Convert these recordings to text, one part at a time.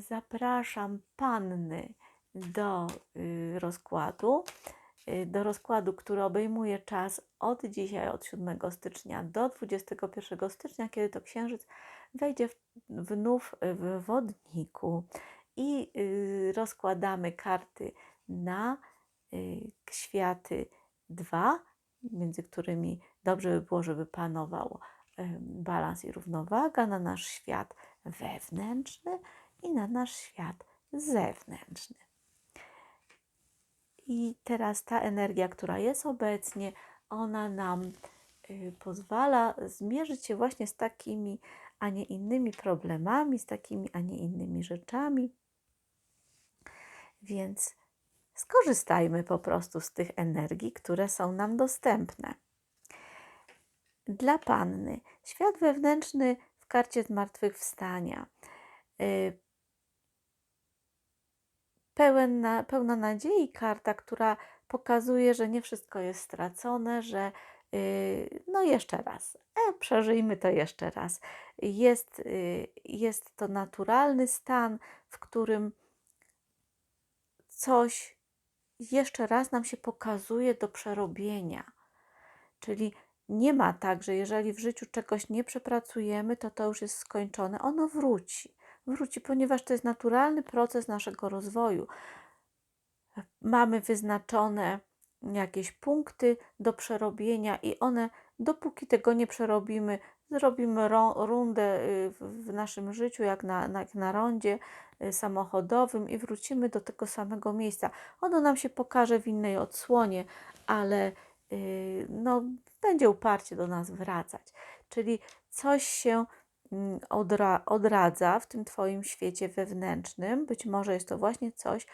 zapraszam panny do y, rozkładu. y, Do rozkładu, który obejmuje czas od dzisiaj, od 7 stycznia do 21 stycznia, kiedy to księżyc wejdzie w, wnów w wodniku i y, rozkładamy karty na światy dwa, między którymi dobrze by było, żeby panował balans i równowaga, na nasz świat wewnętrzny i na nasz świat zewnętrzny. I teraz ta energia, która jest obecnie, ona nam y, pozwala zmierzyć się właśnie z takimi, a nie innymi problemami, z takimi, a nie innymi rzeczami. Więc skorzystajmy po prostu z tych energii, które są nam dostępne. Dla panny świat wewnętrzny w karcie zmartwychwstania. Pełen na, pełna nadziei karta, która pokazuje, że nie wszystko jest stracone, że y, no jeszcze raz, e, przeżyjmy to jeszcze raz. Jest, y, jest to naturalny stan, w którym coś jeszcze raz nam się pokazuje do przerobienia. Czyli nie ma tak, że jeżeli w życiu czegoś nie przepracujemy, to to już jest skończone. Ono wróci. Wróci, ponieważ to jest naturalny proces naszego rozwoju. Mamy wyznaczone jakieś punkty do przerobienia i one, dopóki tego nie przerobimy, zrobimy ro- rundę y, w- naszym życiu, jak na, jak na rondzie y, samochodowym i wrócimy do tego samego miejsca. Ono nam się pokaże w innej odsłonie, ale y, no, będzie uparcie do nas wracać. Czyli coś się odra- odradza w tym Twoim świecie wewnętrznym. Być może jest to właśnie coś,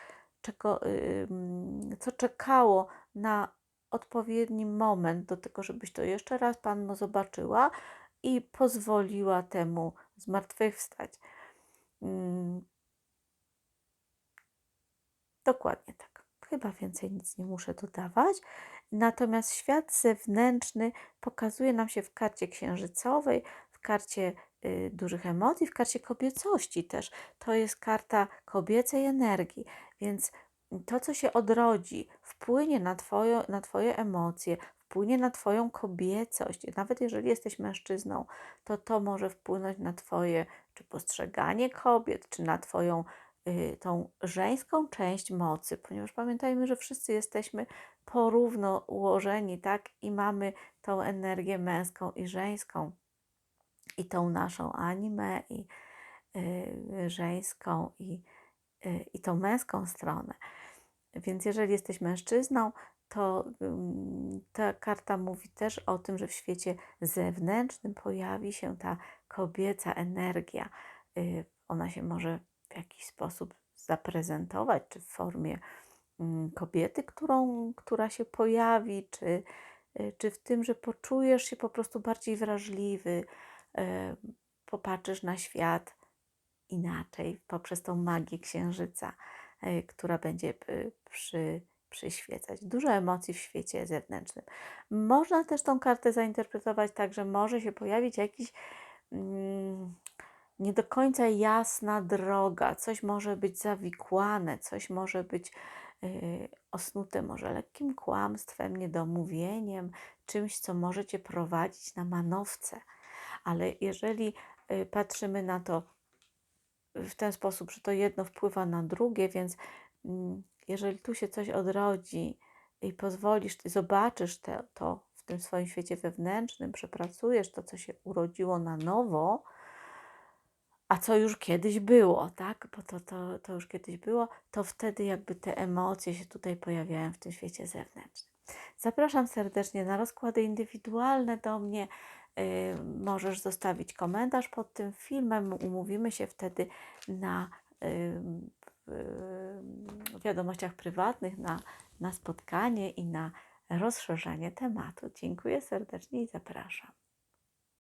czego, mm, co czekało na odpowiedni moment do tego, żebyś to jeszcze raz Panno zobaczyła i pozwoliła temu zmartwychwstać. Mm, Dokładnie tak. Chyba więcej nic nie muszę dodawać. Natomiast świat zewnętrzny pokazuje nam się w karcie księżycowej, w karcie dużych emocji, w karcie kobiecości też. To jest karta kobiecej energii, więc to, co się odrodzi, wpłynie na, twoje, na Twoje emocje, wpłynie na Twoją kobiecość. Nawet jeżeli jesteś mężczyzną, to to może wpłynąć na Twoje czy postrzeganie kobiet, czy na Twoją y, tą żeńską część mocy, ponieważ pamiętajmy, że wszyscy jesteśmy porówno ułożeni, tak? I mamy tą energię męską i żeńską, i tą naszą animę, i y, żeńską, i, y, i tą męską stronę. Więc jeżeli jesteś mężczyzną, to ym, ta karta mówi też o tym, że w świecie zewnętrznym pojawi się ta kobieca energia. Y, Ona się może w jakiś sposób zaprezentować, czy w formie mm, kobiety, którą, która się pojawi, czy, y, czy w tym, że poczujesz się po prostu bardziej wrażliwy, y, popatrzysz na świat inaczej poprzez tą magię księżyca, y, która będzie y, przy, przyświecać. Dużo emocji w świecie zewnętrznym. Można też tą kartę zainterpretować tak, że może się pojawić jakiś mm, nie do końca jasna droga, coś może być zawikłane, coś może być osnute może lekkim kłamstwem, niedomówieniem, czymś, co może cię prowadzić na manowce. Ale jeżeli y, patrzymy na to w ten sposób, że to jedno wpływa na drugie, więc mm, jeżeli tu się coś odrodzi i pozwolisz, zobaczysz te, to w tym swoim świecie wewnętrznym, przepracujesz to, co się urodziło na nowo, a co już kiedyś było, tak? Bo to, to, to już kiedyś było, to wtedy jakby te emocje się tutaj pojawiają w tym świecie zewnętrznym. Zapraszam serdecznie na rozkłady indywidualne do mnie. Yy, możesz zostawić komentarz pod tym filmem. Umówimy się wtedy na w wiadomościach prywatnych, na, na spotkanie i na rozszerzenie tematu. Dziękuję serdecznie i zapraszam.